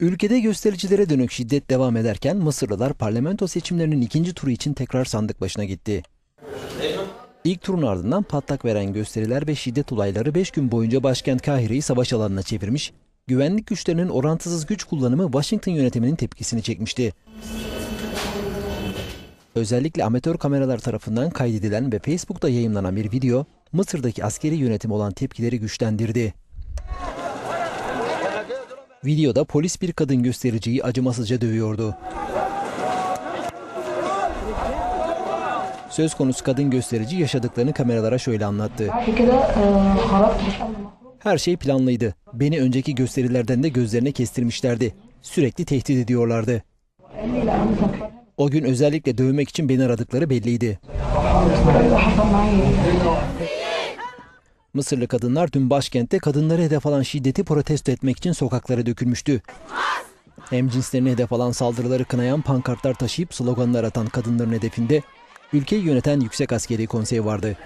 Ülkede göstericilere dönük şiddet devam ederken Mısırlılar parlamento seçimlerinin ikinci turu için tekrar sandık başına gitti. İlk turun ardından patlak veren gösteriler ve şiddet olayları 5 gün boyunca başkent Kahire'yi savaş alanına çevirmiş, güvenlik güçlerinin orantısız güç kullanımı Washington yönetiminin tepkisini çekmişti. Özellikle amatör kameralar tarafından kaydedilen ve Facebook'ta yayımlanan bir video, Mısır'daki askeri yönetim olan tepkileri güçlendirdi. Videoda polis bir kadın göstericiyi acımasızca dövüyordu. Söz konusu kadın gösterici yaşadıklarını kameralara şöyle anlattı. Her şey planlıydı. Beni önceki gösterilerden de gözlerine kestirmişlerdi. Sürekli tehdit ediyorlardı. O gün özellikle dövmek için beni aradıkları belliydi. Mısırlı kadınlar dün başkentte kadınları hedef alan şiddeti protesto etmek için sokaklara dökülmüştü. Hem cinslerine hedef alan saldırıları kınayan pankartlar taşıyıp sloganlar atan kadınların hedefinde ülkeyi yöneten Yüksek Askeri Konsey vardı.